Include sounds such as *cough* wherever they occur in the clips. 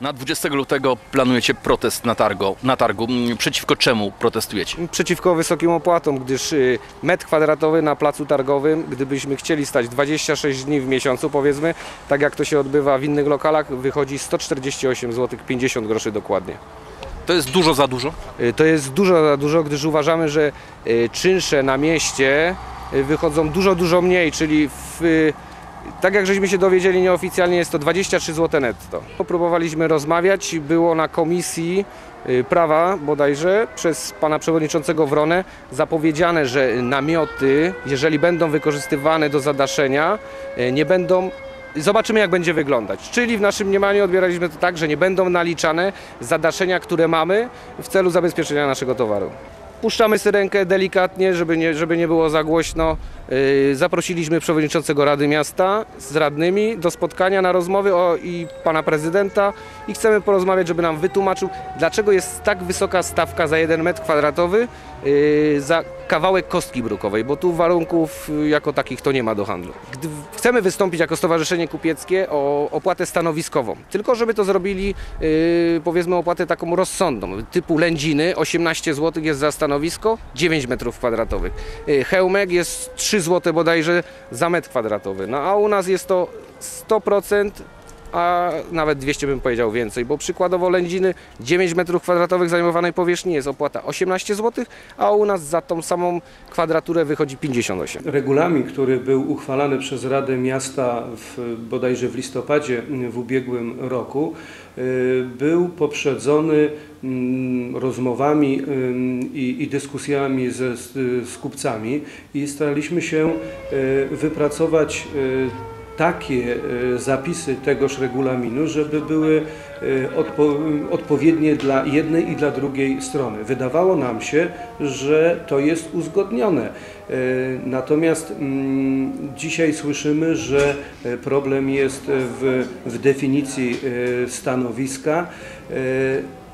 Na 20 lutego planujecie protest na, targo, na targu. Mm, Przeciwko czemu protestujecie? Przeciwko wysokim opłatom, gdyż y, metr kwadratowy na placu targowym, gdybyśmy chcieli stać 26 dni w miesiącu, powiedzmy, tak jak to się odbywa w innych lokalach, wychodzi 148 zł 50 groszy dokładnie. To jest dużo za dużo? Y, To jest dużo za dużo, gdyż uważamy, że y, czynsze na mieście wychodzą dużo, dużo mniej, czyli w, tak jak żeśmy się dowiedzieli nieoficjalnie jest to 23 zł netto. Próbowaliśmy rozmawiać, było na komisji y, prawa bodajże przez pana przewodniczącego Wronę zapowiedziane, że namioty, jeżeli będą wykorzystywane do zadaszenia, y, nie będą Zobaczymy, jak będzie wyglądać. Czyli w naszym mniemaniu odbieraliśmy to tak, że nie będą naliczane zadaszenia, które mamy w celu zabezpieczenia naszego towaru. Puszczamy syrenkę delikatnie, żeby nie, żeby nie było za głośno. Yy, Zaprosiliśmy przewodniczącego Rady Miasta z radnymi do spotkania na rozmowy o, i pana prezydenta i chcemy porozmawiać, żeby nam wytłumaczył, dlaczego jest tak wysoka stawka za jeden metr kwadratowy yy, za kawałek kostki brukowej, bo tu warunków yy, jako takich to nie ma do handlu. Gdy chcemy wystąpić jako Stowarzyszenie Kupieckie o opłatę stanowiskową, tylko żeby to zrobili powiedzmy opłatę taką rozsądną, typu Lędziny 18 zł jest za stanowisko, 9 metrów kwadratowych. Yy, Chełmek jest 3 zł bodajże za metr kwadratowy, no a u nas jest to 100% a nawet 200 bym powiedział więcej, bo przykładowo Lędziny 9 metrów kwadratowych zajmowanej powierzchni jest opłata 18 zł, a u nas za tą samą kwadraturę wychodzi 58. Regulamin, który był uchwalany przez Radę Miasta w, bodajże w listopadzie w ubiegłym roku, y, był poprzedzony mm, rozmowami i, dyskusjami ze, z kupcami i staraliśmy się y, wypracować y, takie y, zapisy tegoż regulaminu, żeby były y, odpo, odpowiednie dla jednej i dla drugiej strony. Wydawało nam się, że to jest uzgodnione. Y, Natomiast mm, dzisiaj słyszymy, że problem jest w, w definicji stanowiska,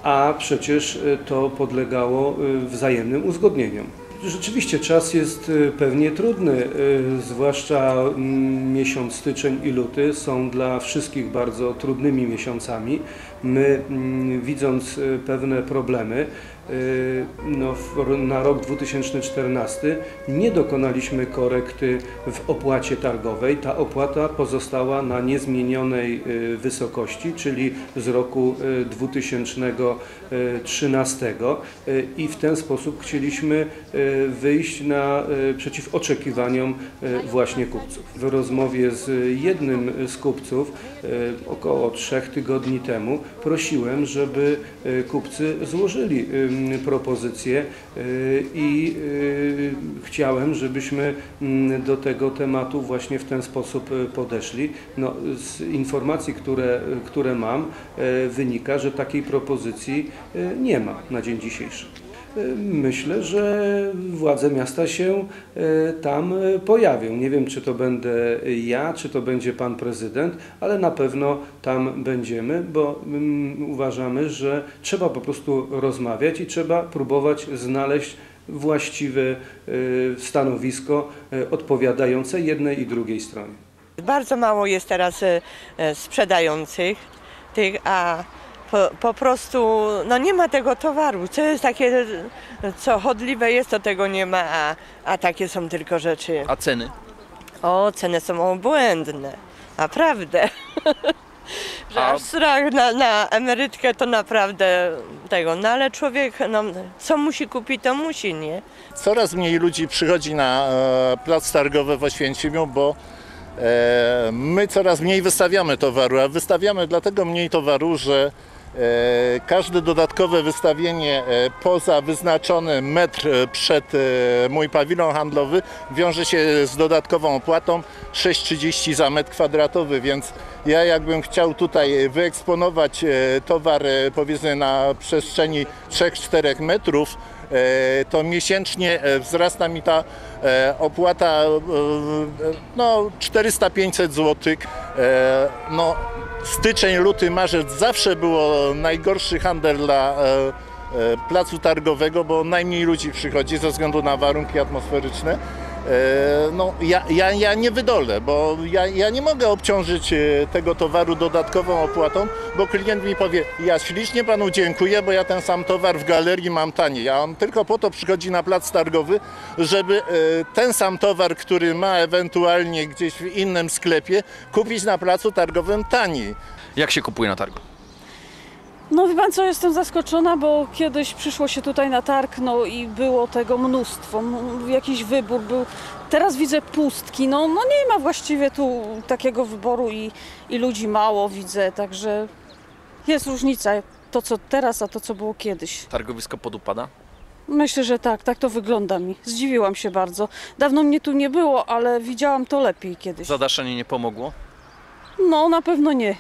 a przecież to podlegało wzajemnym uzgodnieniom. Rzeczywiście czas jest y, pewnie trudny, y, zwłaszcza mm, miesiąc styczeń i luty są dla wszystkich bardzo trudnymi miesiącami. My mm, widząc y, pewne problemy no, w- na rok 2014 nie dokonaliśmy korekty w opłacie targowej. Ta opłata pozostała na niezmienionej y, wysokości, czyli z roku y, 2013 y, i w ten sposób chcieliśmy y, wyjść na, y, przeciw oczekiwaniom y, właśnie kupców. W rozmowie z jednym z kupców y, około trzech tygodni temu prosiłem, żeby y, kupcy złożyli propozycje y, i y, chciałem, żebyśmy mm, do tego tematu właśnie w ten sposób y, podeszli. No, z informacji, które, które mam, wynika, że takiej propozycji nie ma na dzień dzisiejszy. Y, Myślę, że władze miasta się y, tam y, pojawią. Nie wiem, czy to będę ja, czy to będzie pan prezydent, ale na pewno tam będziemy, bo mm, uważamy, że trzeba po prostu rozmawiać i trzeba próbować znaleźć właściwe stanowisko odpowiadające jednej i drugiej stronie. Bardzo mało jest teraz sprzedających tych, a po, po prostu no nie ma tego towaru. Co jest takie, co chodliwe jest, to tego nie ma, a, a takie są tylko rzeczy. A ceny? O, ceny są obłędne, naprawdę. *laughs* Że A- aż strach na, na emerytkę to naprawdę tego, no ale człowiek, no co musi kupić, to musi, nie? Coraz mniej ludzi przychodzi na e, plac targowy w Oświęcimiu, bo e, my coraz mniej wystawiamy towaru, a wystawiamy dlatego mniej towaru, że każde dodatkowe wystawienie e, poza wyznaczony metr e, przed e, mój pawilon handlowy wiąże się z dodatkową opłatą 6,30 za metr kwadratowy, więc ja jakbym chciał tutaj wyeksponować e, towar e, powiedzmy na przestrzeni 3-4 metrów, e, to miesięcznie e, wzrasta mi ta e, opłata e, e, no 400-500 zł. E, No, styczeń, luty, marzec zawsze było najgorszy handel dla e, e, placu targowego, bo najmniej ludzi przychodzi ze względu na warunki atmosferyczne. E, no, ja, ja, ja nie wydolę, bo ja, ja nie mogę obciążyć e, tego towaru dodatkową opłatą, bo klient mi powie, ja ślicznie panu dziękuję, bo ja ten sam towar w galerii mam taniej, a on tylko po to przychodzi na plac targowy, żeby e, ten sam towar, który ma ewentualnie gdzieś w innym sklepie, kupić na placu targowym taniej. Jak się kupuje na targu? No wie pan co, jestem zaskoczona, bo kiedyś przyszło się tutaj na targ, no i było tego mnóstwo, jakiś wybór był. Teraz widzę pustki, no, no nie ma właściwie tu takiego wyboru i, i ludzi mało widzę, także jest różnica, to co teraz, a to co było kiedyś. Targowisko podupada? Myślę, że tak, tak to wygląda mi. Zdziwiłam się bardzo. Dawno mnie tu nie było, ale widziałam to lepiej kiedyś. Zadaszenie nie pomogło? No, na pewno nie.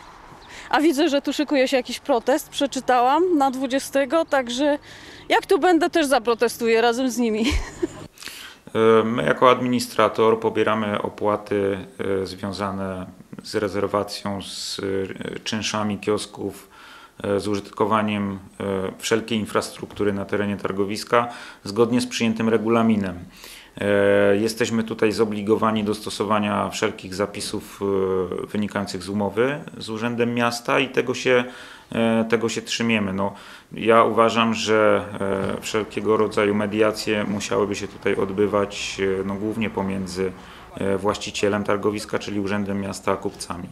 A widzę, że tu szykuje się jakiś protest, przeczytałam na 20, także jak tu będę, też zaprotestuję razem z nimi. E, My jako administrator pobieramy opłaty e, związane z rezerwacją, z e, czynszami kiosków, z użytkowaniem wszelkiej infrastruktury na terenie targowiska zgodnie z przyjętym regulaminem. E, Jesteśmy tutaj zobligowani do stosowania wszelkich zapisów e, wynikających z umowy z Urzędem Miasta i tego się, e, tego się trzymiemy. No, ja uważam, że wszelkiego rodzaju mediacje musiałyby się tutaj odbywać no, głównie pomiędzy właścicielem targowiska, czyli Urzędem Miasta, a kupcami.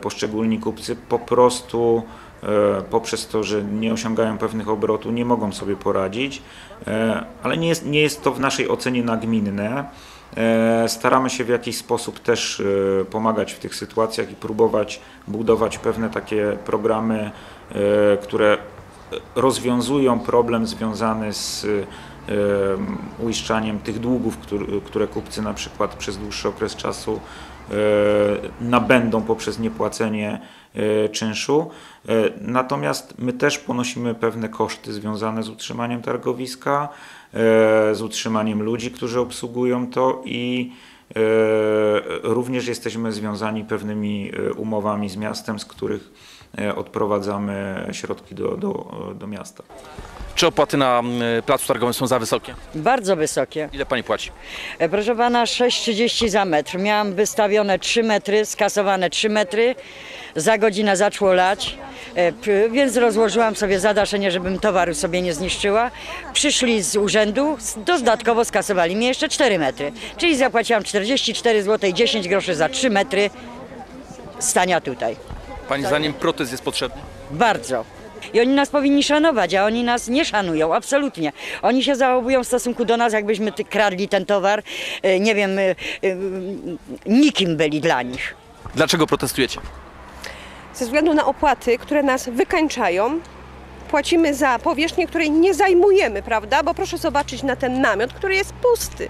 Poszczególni kupcy po prostu poprzez to, że nie osiągają pewnych obrotów, nie mogą sobie poradzić, e, ale nie jest, nie jest to w naszej ocenie nagminne. E, Staramy się w jakiś sposób też e, pomagać w tych sytuacjach i próbować budować pewne takie programy, e, które rozwiązują problem związany z e, uiszczaniem tych długów, które, kupcy na przykład przez dłuższy okres czasu e, nabędą poprzez niepłacenie e, czynszu. E, Natomiast my też ponosimy pewne koszty związane z utrzymaniem targowiska, e, z utrzymaniem ludzi, którzy obsługują to i e, również jesteśmy związani pewnymi e, umowami z miastem, z których e, odprowadzamy środki do, do, do miasta. Czy opłaty na mm, placu targowym są za wysokie? Bardzo wysokie. Ile pani płaci? E, Proszę pana, 6,30 za metr. Miałam wystawione 3 metry, skasowane 3 metry. Za godzinę zaczęło lać, e, więc rozłożyłam sobie zadaszenie, żebym towaru sobie nie zniszczyła. Przyszli z urzędu, dodatkowo skasowali mi jeszcze 4 metry. Czyli zapłaciłam 44 zł i 10 groszy za 3 metry stania tutaj. Pani zdaniem protest jest potrzebny? Bardzo. I oni nas powinni szanować, a oni nas nie szanują, absolutnie. Oni się zachowują w stosunku do nas, jakbyśmy ty- kradli ten towar, e, nie wiem, e, e, nikim byli dla nich. Dlaczego protestujecie? ze względu na opłaty, które nas wykańczają. Płacimy za powierzchnię, której nie zajmujemy, prawda? Bo proszę zobaczyć na ten namiot, który jest pusty.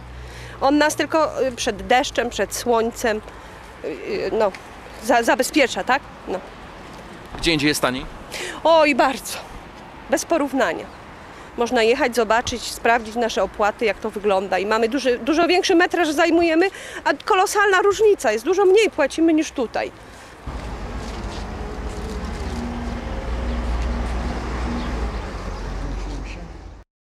On nas tylko y, przed deszczem, przed słońcem y, y, no, za, zabezpiecza, tak? No. Gdzie indziej jest taniej? Oj, bardzo. Bez porównania. Można jechać, zobaczyć, sprawdzić nasze opłaty, jak to wygląda. I mamy duży, dużo większy metraż zajmujemy, a kolosalna różnica jest. Dużo mniej płacimy niż tutaj.